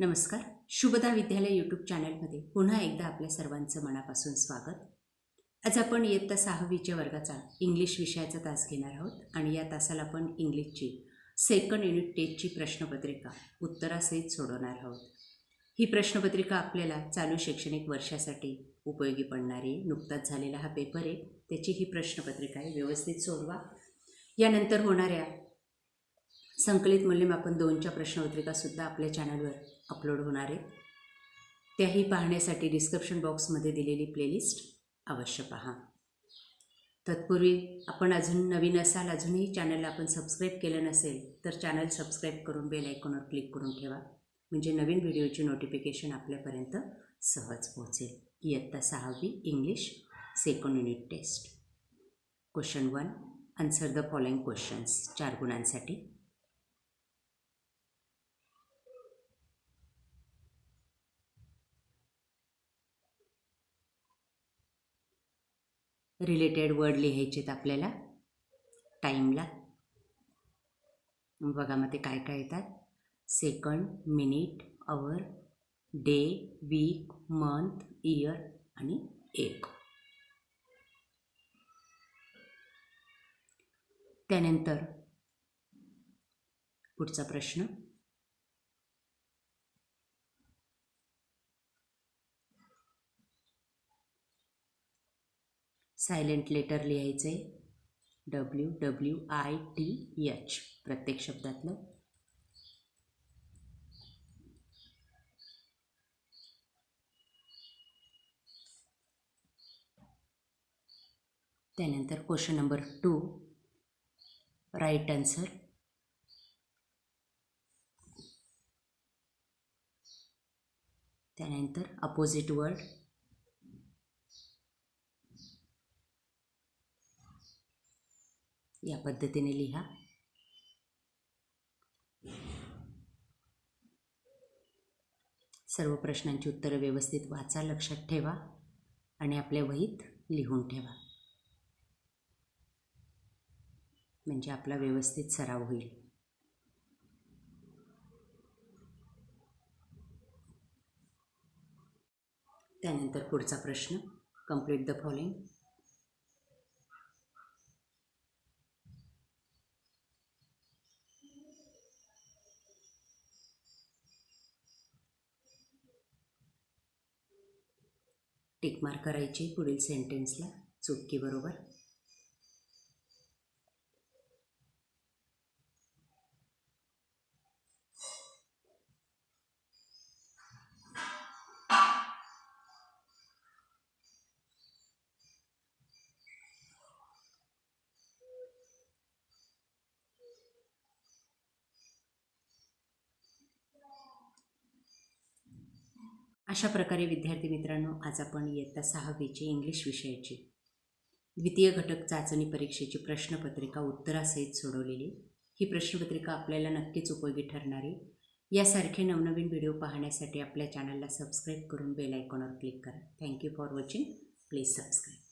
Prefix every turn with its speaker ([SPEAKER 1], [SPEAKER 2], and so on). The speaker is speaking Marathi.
[SPEAKER 1] नमस्कार. शुभदा विद्यालय यूट्यूब चॅनलमध्ये पुन्हा एकदा आपल्या सर्वांचं मनापासून स्वागत. आज आपण इयत्ता सहावीच्या वर्गाचा इंग्लिश विषयाचा तास घेणार आहोत आणि या तासाला आपण इंग्लिशची सेकंड युनिट टेस्टची प्रश्नपत्रिका उत्तरासहित सोडवणार आहोत. ही प्रश्नपत्रिका आपल्याला चालू शैक्षणिक वर्षासाठी उपयोगी पडणारी नुकताच झालेला हा पेपर आहे. त्याची ही प्रश्नपत्रिका आहे व्यवस्थित सोडवा. यानंतर होणाऱ्या संकलित मूल्यमापन दोनच्या प्रश्नपत्रिकासुद्धा आपल्या चॅनलवर अपलोड होणार आहेत त्याही पाहण्यासाठी डिस्क्रिप्शन बॉक्समध्ये दिलेली प्लेलिस्ट अवश्य पहा. तत्पूर्वी आपण अजून नवीन असाल अजूनही चॅनलला आपण सबस्क्राईब केलं नसेल तर चॅनल सबस्क्राईब करून बेल आयकॉनवर क्लिक करून ठेवा. म्हणजे नवीन व्हिडिओची नोटिफिकेशन आपल्यापर्यंत सहज पोहोचेल. इयत्ता सहावी English second unit test question one answer the following questions चार गुणांसाठी. रिलेटेड वर्ड लिहायचे आहेत आपल्याला. टाईमला बघा मग ते काय काय येतात. Second minute hour day week month year आणि एक. त्यानंतर पुढचा प्रश्न. सायलेंट लेटर लिहायचं आहे W W I T H प्रत्येक शब्दातलं. त्यानंतर question number two. Right answer. त्यानंतर अपोजिट वर्ड. या पद्धतीने लिहा. सर्व प्रश्नांची उत्तरं व्यवस्थित वाचा लक्षात ठेवा आणि आपल्या वहीत लिहून ठेवा. म्हणजे आपला व्यवस्थित सराव होईल. त्यानंतर पुढचा प्रश्न. कंप्लीट द फॉलोइंग टिकमार्क करायची पुढील सेंटेन्सला चुटकी बरोबर. अशा प्रकारे विद्यार्थी मित्रांनो आज आपण इयत्ता सहावीची इंग्लिश विषयाची. द्वितीय घटक चाचणी परीक्षेची प्रश्नपत्रिका उत्तरासहित सोडवलेली. ही प्रश्नपत्रिका आपल्याला नक्कीच उपयोगी ठरणारी. यासारखे नवनवीन व्हिडिओ पाहण्यासाठी आपल्या चॅनलला सबस्क्राईब करून बेल आयकॉनवर क्लिक करा. Thank you for watching please subscribe